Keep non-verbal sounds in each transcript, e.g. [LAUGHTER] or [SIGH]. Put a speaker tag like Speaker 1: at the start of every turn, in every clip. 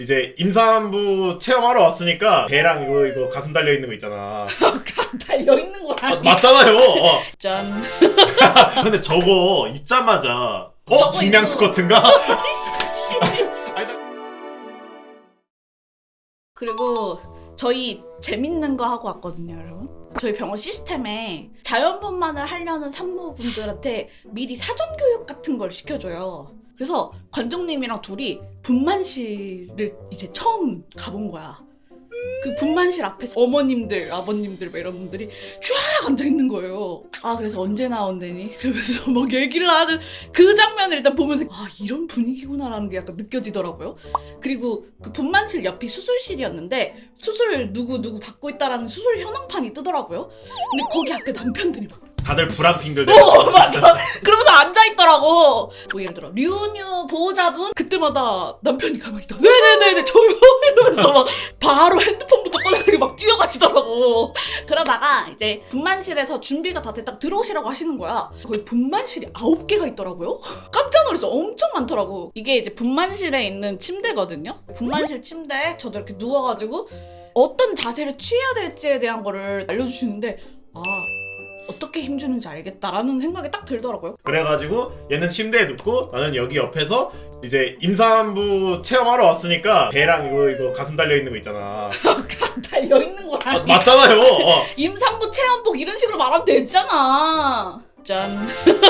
Speaker 1: 이제 임산부 체험하러 왔으니까 배랑 이거 이거 가슴 달려 있는 거 있잖아.
Speaker 2: 달려 있는 거
Speaker 1: 아? 맞잖아요. 어. [LAUGHS]
Speaker 2: 짠. [LAUGHS]
Speaker 1: 근데 저거 입자마자 어
Speaker 2: 저거
Speaker 1: 중량
Speaker 2: 입고-
Speaker 1: 스쿼트인가? [LAUGHS] 아니, 나-
Speaker 2: 그리고 저희 재밌는 거 하고 왔거든요, 여러분. 저희 병원 시스템에 자연분만을 하려는 산모분들한테 미리 사전 교육 같은 걸 시켜줘요. 그래서 관종님이랑 둘이 분만실을 이제 처음 가본 거야. 그 분만실 앞에서 어머님들, 아버님들 뭐 이런 분들이 쫙 앉아 있는 거예요. 아 그래서 언제 나온대니? 그러면서 [LAUGHS] 막 얘기를 하는 그 장면을 일단 보면서 아 이런 분위기구나라는 게 약간 느껴지더라고요. 그리고 그 분만실 옆이 수술실이었는데 수술 누구 누구 받고 있다라는 수술 현황판이 뜨더라고요. 근데 거기 앞에 남편들이 막
Speaker 1: 다들 불안핑들
Speaker 2: 어, [LAUGHS] 맞아. 그러면서 앉아 있더라고. 뭐 예를 들어 류뉴 보호자분 그때마다 남편이 가만히 있다가 네네네네 저요 [LAUGHS] 이러면서 막 바로 핸드폰부터 꺼내고 막 뛰어가시더라고. 그러다가 이제 분만실에서 준비가 다 됐다 들어오시라고 하시는 거야. 거기 분만실이 아홉 개가 있더라고요. [LAUGHS] 깜짝 놀랐어. 엄청 많더라고. 이게 이제 분만실에 있는 침대거든요. 분만실 침대에 저도 이렇게 누워가지고 어떤 자세를 취해야 될지에 대한 거를 알려주시는데 아 어떻게 힘주는지 알겠다라는 생각이 딱 들더라고요.
Speaker 1: 그래가지고 얘는 침대에 눕고 나는 여기 옆에서 이제 임산부 체험하러 왔으니까 배랑 이거 이거 가슴 달려 있는 거 있잖아. [LAUGHS]
Speaker 2: 달려 있는 거
Speaker 1: 아? 맞잖아요. 어. [LAUGHS]
Speaker 2: 임산부 체험복 이런 식으로 말하면 되잖아. 짠.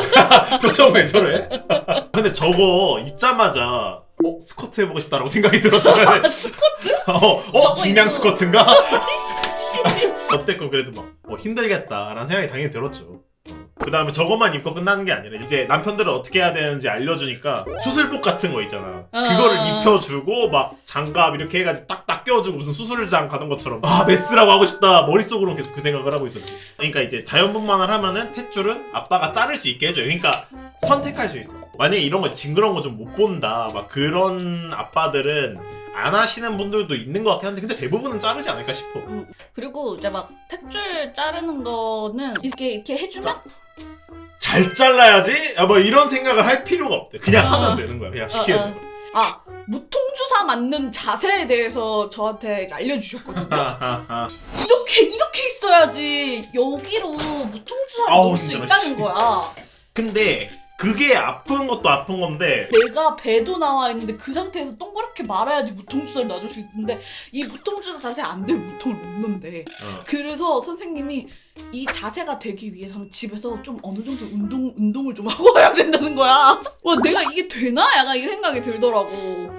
Speaker 2: [LAUGHS]
Speaker 1: 표정 왜 저래? 근데 저거 입자마자 어 스쿼트 해보고 싶다라고 생각이 들었어요. 스쿼트? 어, 어
Speaker 2: 저거
Speaker 1: 중량
Speaker 2: 입고-
Speaker 1: 스쿼트인가? 어찌됐건 그래도 막 어, 힘들겠다라는 생각이 당연히 들었죠. 그 다음에 저것만 입고 끝나는 게 아니라 이제 남편들은 어떻게 해야 되는지 알려주니까 수술복 같은 거 있잖아. 그거를
Speaker 2: 아.
Speaker 1: 입혀주고 막 장갑 이렇게 해가지고 딱딱 껴주고 무슨 수술장 가는 것처럼 아 메스라고 하고 싶다 머릿속으로는 계속 그 생각을 하고 있었지. 그러니까 이제 자연분만을 하면은 탯줄은 아빠가 자를 수 있게 해줘요. 그러니까 선택할 수 있어. 만약에 이런 거 징그러운 거 좀 못 본다 막 그런 아빠들은 안 하시는 분들도 있는 것 같긴 한데 근데 대부분은 자르지 않을까 싶어.
Speaker 2: 그리고 이제 막 택줄 자르는 거는 이렇게 이렇게 해주면
Speaker 1: 잘 잘라야지? 아, 뭐 이런 생각을 할 필요가 없대. 그냥
Speaker 2: 아.
Speaker 1: 하면 되는 거야. 그냥 시키는
Speaker 2: 어, 어.
Speaker 1: 거.
Speaker 2: 아 무통주사 맞는 자세에 대해서 저한테 이제 알려주셨거든요. [LAUGHS] 이렇게 이렇게 있어야지 여기로 무통주사를
Speaker 1: 아우,
Speaker 2: 넣을 수
Speaker 1: 힘들어,
Speaker 2: 있다는
Speaker 1: 씨.
Speaker 2: 거야.
Speaker 1: 근데 그게 아픈 것도 아픈 건데
Speaker 2: 내가 배도 나와 있는데 그 상태에서 동그랗게 말아야지 무통주사를 놔줄 수 있는데 이 무통주사 자세 안 될 무통을 못 넣는데
Speaker 1: 어.
Speaker 2: 그래서 선생님이 이 자세가 되기 위해서는 집에서 좀 어느 정도 운동 운동을 좀 하고 와야 된다는 거야. 와 내가 이게 되나? 약간 이 생각이 들더라고.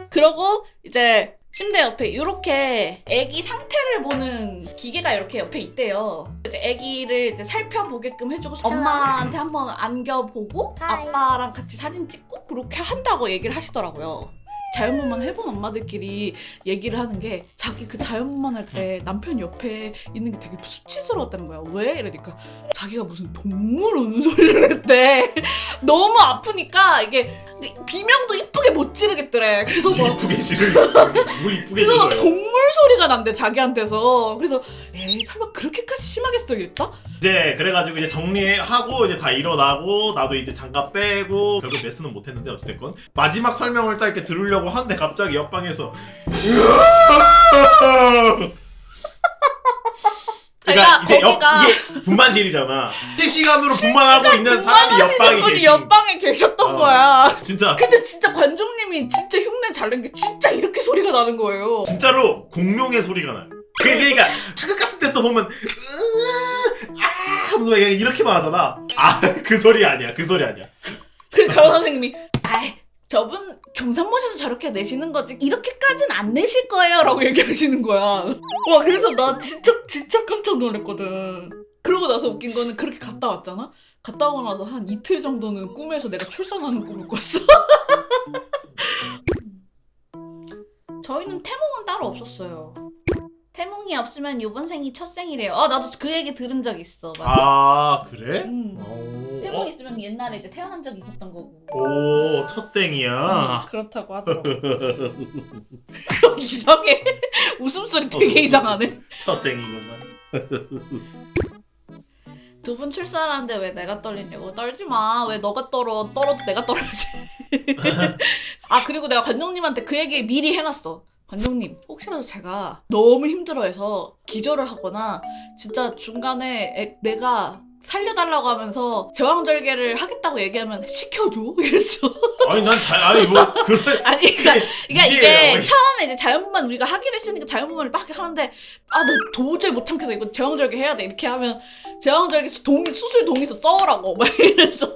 Speaker 2: 그러고 이제 침대 옆에 이렇게 아기 상태를 보는 기계가 이렇게 옆에 있대요. 이제 아기를 이제 살펴보게끔 해주고 엄마한테 한번 안겨보고 아빠랑 같이 사진 찍고 그렇게 한다고 얘기를 하시더라고요. 자연분만 해본 엄마들끼리 얘기를 하는 게 자기 그 자연분만 할 때 남편 옆에 있는 게 되게 수치스러웠다는 거야. 왜? 이러니까 자기가 무슨 동물 우는 소리를 했대. [LAUGHS] 너무 아프니까 이게 비명도 이쁘게 못 지르겠더래. 그래서 막
Speaker 1: 이쁘게 지를 뭘 이쁘게
Speaker 2: 그래서 막. 동물 소리가 난대 자기한테서. 그래서 에이 설마 그렇게까지 심하겠어 이랬다?
Speaker 1: 이제 그래가지고 이제 정리하고 이제 다 일어나고 나도 이제 장갑 빼고 결국 메스는 못했는데 어찌됐건 마지막 설명을 딱 이렇게 들으려고 하는데 갑자기 옆방에서 [LAUGHS] 그러니까
Speaker 2: 그러니까
Speaker 1: 이제 옆
Speaker 2: 거기가
Speaker 1: 이게 분만실이잖아. 실시간으로 분만하고 있는 사람이
Speaker 2: 분만하시는
Speaker 1: 옆방에
Speaker 2: 분이
Speaker 1: 계신.
Speaker 2: 옆방에 계셨던
Speaker 1: 어.
Speaker 2: 거야.
Speaker 1: 진짜
Speaker 2: 근데 진짜 관종님이 진짜 흉내 잘 낸 게 진짜 이렇게 소리가 나는 거예요.
Speaker 1: 진짜로 공룡의 소리가 나요. 그- 그러니까 타극 같은 데서 보면 으, 아 하면서 막 이렇게만 하잖아. 아 그 소리 아니야. 그 소리 아니야.
Speaker 2: 그 간호 선생님이 저분 경상모셔서 저렇게 내시는 거지 이렇게까지는 안 내실 거예요 라고 얘기하시는 거야. 와 그래서 나 진짜 진짜 깜짝 놀랐거든. 그러고 나서 웃긴 거는 그렇게 갔다 왔잖아. 갔다 오고 나서 한 이틀 정도는 꿈에서 내가 출산하는 꿈을 꿨어. [LAUGHS] 저희는 태몽은 따로 없었어요. 태몽이 없으면 요번 생이 첫 생이래요. 아 나도 그 얘기 들은 적 있어. 맞아.
Speaker 1: 아 그래?
Speaker 2: 음.
Speaker 1: 오,
Speaker 2: 태몽
Speaker 1: 어?
Speaker 2: 있으면 옛날에 이제 태어난 적이 있었던 거고.
Speaker 1: 오 첫생이야.
Speaker 2: 그렇다고 하더라고. [LAUGHS] [LAUGHS] 이상해. [LAUGHS] 웃음소리 되게 이상하네.
Speaker 1: 첫생이구만.
Speaker 2: 두 분 출산하는데 왜 내가 떨리냐고. 떨지 마. 왜 너가 떨어. 떨어도 내가 떨어야지. 아, 그리고 내가 관장님한테 그 얘기 미리 해놨어. 관장님 혹시라도 제가 너무 힘들어해서 기절을 하거나 진짜 중간에 애- 내가 살려달라고 하면서 제왕절개를 하겠다고 얘기하면 시켜줘 [LAUGHS] 이랬어.
Speaker 1: 아니 난 다, 아니 뭐 [LAUGHS] 그런
Speaker 2: 아니 그러니까, 그러니까
Speaker 1: 이게
Speaker 2: 처음에 이제 자연분만 우리가 하기로 했으니까 자연분만을 막 하는데 아 나 도저히 못 참겠어 이거 제왕절개 해야 돼 이렇게 하면 제왕절개 동의 수술 동의서 써오라고 [LAUGHS] 막 이랬어.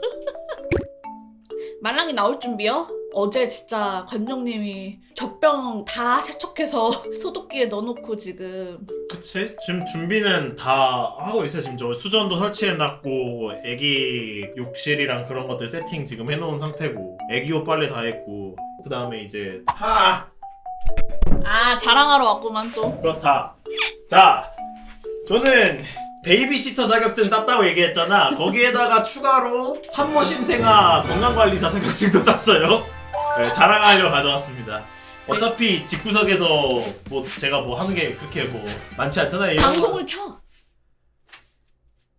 Speaker 2: 말랑이 나올 준비요? 어제 진짜 관장님이 젖병 다 세척해서 [LAUGHS] 소독기에 넣어놓고 지금
Speaker 1: 그치? 지금 준비는 다 하고 있어요. 지금 저 수전도 설치해놨고 애기 욕실이랑 그런 것들 세팅 지금 해놓은 상태고 애기 옷 빨래 다 했고 그 다음에 이제 하
Speaker 2: 아 자랑하러 왔구만 또
Speaker 1: 그렇다. 자, 저는 베이비시터 자격증 땄다고 얘기했잖아. 거기에다가 추가로 산모 신생아 건강관리사 자격증도 땄어요. 네, 자랑하려 가져왔습니다. 어차피 집구석에서 뭐 제가 뭐 하는 게 그렇게 뭐 많지 않잖아요.
Speaker 2: 방송을 켜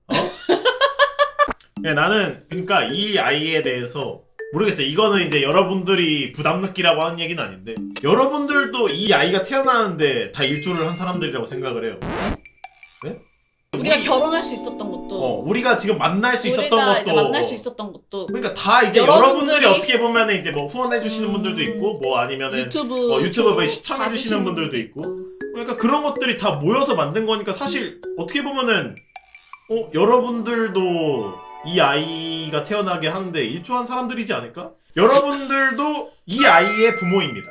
Speaker 2: [LAUGHS]
Speaker 1: 네, 나는 그러니까 이 아이에 대해서 모르겠어요. 이거는 이제 여러분들이 부담 느끼라고 하는 얘기는 아닌데 여러분들도 이 아이가 태어나는데 다 일조를 한 사람들이라고 생각을 해요. 네?
Speaker 2: 우리가
Speaker 1: 우리-
Speaker 2: 결혼할 수 있었던 것도
Speaker 1: 어, 우리가 지금 만날 수 있었던
Speaker 2: 우리가
Speaker 1: 것도
Speaker 2: 이제 만날 수 있었던 것도
Speaker 1: 그러니까 다 이제
Speaker 2: 여러분들이-
Speaker 1: 여러분들이 어떻게 보면 이제 뭐 후원해 주시는
Speaker 2: 음,
Speaker 1: 분들도 있고 뭐 아니면은
Speaker 2: 유튜브
Speaker 1: 어, 유튜브 뭐 시청해
Speaker 2: 주시는
Speaker 1: 분들도 있고 그러니까 그런 것들이 다 모여서 만든 거니까 사실 어떻게 보면은 어 여러분들도 이 아이가 태어나게 하는데 일조한 사람들이지 않을까? 여러분들도 이 아이의 부모입니다.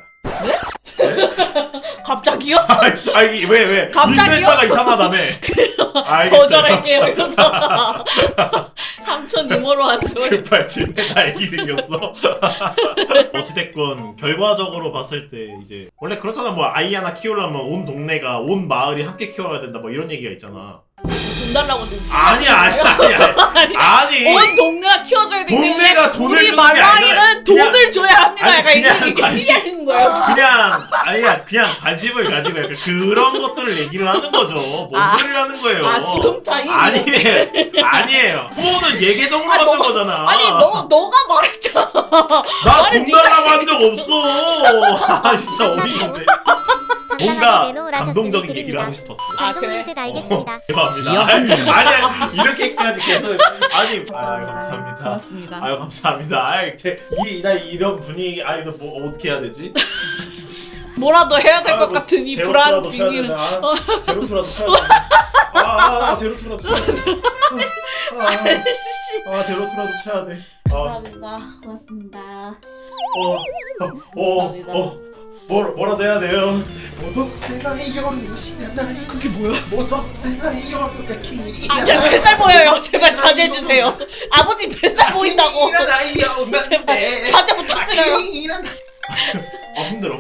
Speaker 1: [LAUGHS]
Speaker 2: 갑자기요? [LAUGHS]
Speaker 1: 아니 왜 왜?
Speaker 2: 갑자기요?
Speaker 1: 인터넷다가 이상하다며. 알겠어요.
Speaker 2: 거절할게요 [LAUGHS] 삼촌 유머로 하죠
Speaker 1: 급발진에다 애기 생겼어. 어찌됐건 결과적으로 봤을 때 이제 원래 그렇잖아 뭐 아이 하나 키우려면 온 동네가 온 마을이 함께 키워야 된다 뭐 이런 얘기가 있잖아.
Speaker 2: 돈 달라고 지금
Speaker 1: 아니야 아니야 아니야 아니.
Speaker 2: 온 동네가 키워줘야 되기 때문에
Speaker 1: 동네가 돈을
Speaker 2: 우리
Speaker 1: 주는 게 아니라
Speaker 2: 말랑이는
Speaker 1: 그냥-
Speaker 2: 돈을
Speaker 1: 그냥
Speaker 2: 이렇게,
Speaker 1: 관심-
Speaker 2: 시기하시는 거예요
Speaker 1: 그냥 아니야 그냥 관심을 가지고 약간 그런 것들을 얘기를 하는 거죠. 뭔
Speaker 2: 아.
Speaker 1: 소리를 하는 거예요.
Speaker 2: 아 수금타임
Speaker 1: 아니에요 아니에요. 후원은 예계적으로
Speaker 2: 아,
Speaker 1: 받는
Speaker 2: 너-
Speaker 1: 거잖아.
Speaker 2: 아니 너 너가 말했잖아
Speaker 1: 나
Speaker 2: 아니,
Speaker 1: 돈
Speaker 2: 네가
Speaker 1: 달라고 한 적 없어. 아 진짜 어이가 없네. 뭔가 감동적인 얘기를 하고 싶었어.
Speaker 2: 아, 그래?
Speaker 3: 감독님 뜻 알겠습니다. [LAUGHS]
Speaker 1: 대박입니다. 아니 이렇게까지 계속 아니 [LAUGHS] 아유 감사합니다.
Speaker 2: 고맙습니다
Speaker 1: 아유 감사합니다. 아유 제이나 이런 분위기 아유 뭐 어떻게 해야 되지? [LAUGHS]
Speaker 2: 뭐라도 해야 될것
Speaker 1: 아이고,
Speaker 2: 같은 이 불안
Speaker 1: 제로투라도 쳐야
Speaker 2: 분위기는
Speaker 1: 된다. 아, 제로투라도 쳐야 된다. 아, 아, 아, 제로투라도 쳐야 돼. 아, 아, 아, 제로투라도 쳐야 돼. 아,
Speaker 2: 감사합니다 고맙습니다
Speaker 1: 어, 어, 어, 어, 뭐, 뭐라도 해야 돼요. 모두 나이
Speaker 2: 그게 뭐야
Speaker 1: 모두 내키니
Speaker 2: 아, 제 뱃살 보여요. 제발 자제해 주세요. 아버지 뱃살 보인다고. 제발 자제 부탁드려요.
Speaker 1: 아 힘들어.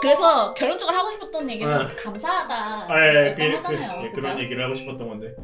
Speaker 2: 그래서 결론적으로 하고 싶었던 얘기는
Speaker 1: 네.
Speaker 2: 감사하다.
Speaker 1: 아, 예,
Speaker 2: 약간
Speaker 1: 그, 그,
Speaker 2: 하잖아요.
Speaker 1: 예, 그런? 얘기를 하고 싶었던 건데.